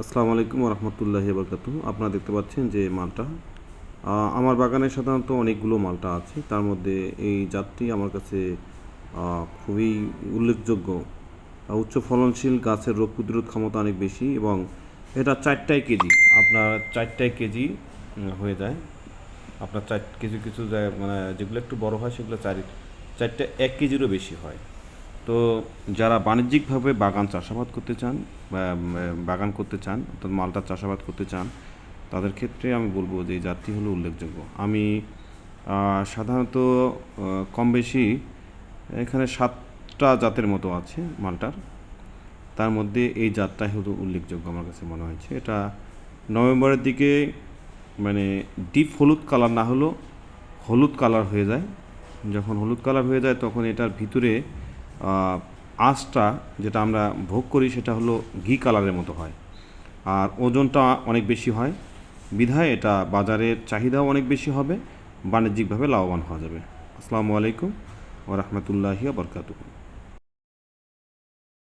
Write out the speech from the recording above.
আসসালামু আলাইকুম রহমতুল্লাহি বরকাতু আপনারা দেখতে পাচ্ছেন যে মালটা আমার বাগানে সাধারণত অনেকগুলো মালটা আছে। তার মধ্যে এই জাতটি আমার কাছে খুবই উল্লেখযোগ্য। উচ্চ ফলনশীল গাছের রোগ প্রতিরোধ ক্ষমতা অনেক বেশি এবং এটা চারটায় কেজি। আপনার চারটায় কেজি হয়ে যায়। আপনার চার, কিছু কিছু মানে যেগুলো একটু বড় হয় সেগুলো চার, চারটে এক কেজিরও বেশি হয়। তো যারা বাণিজ্যিকভাবে বাগান চাষাবাদ করতে চান বাগান করতে চান, অর্থাৎ মালটা চাষাবাদ করতে চান, তাদের ক্ষেত্রে আমি বলব যে জাতটি হলো উল্লেখযোগ্য। আমি সাধারণত কম বেশি এখানে সাতটা জাতের মতো আছে মালটার। তার মধ্যে এই জাতটাই হলো উল্লেখযোগ্য আমার কাছে মনে হয়েছে। এটা নভেম্বরের দিকে মানে ডিপ হলুদ কালার না হলেও হলুদ কালার হয়ে যায়। যখন হলুদ কালার হয়ে যায়, তখন এটার ভিতরে আঁশটা যেটা আমরা ভোগ করি সেটা হলো ঘি কালারের মতো হয়। আর ওজনটা অনেক বেশি হয়। বিধায় এটা বাজারের চাহিদাও অনেক বেশি হবে, বাণিজ্যিকভাবে লাভবান হওয়া যাবে। আসসালামু আলাইকুম ও রহমতুল্লাহি বরকাতুহ।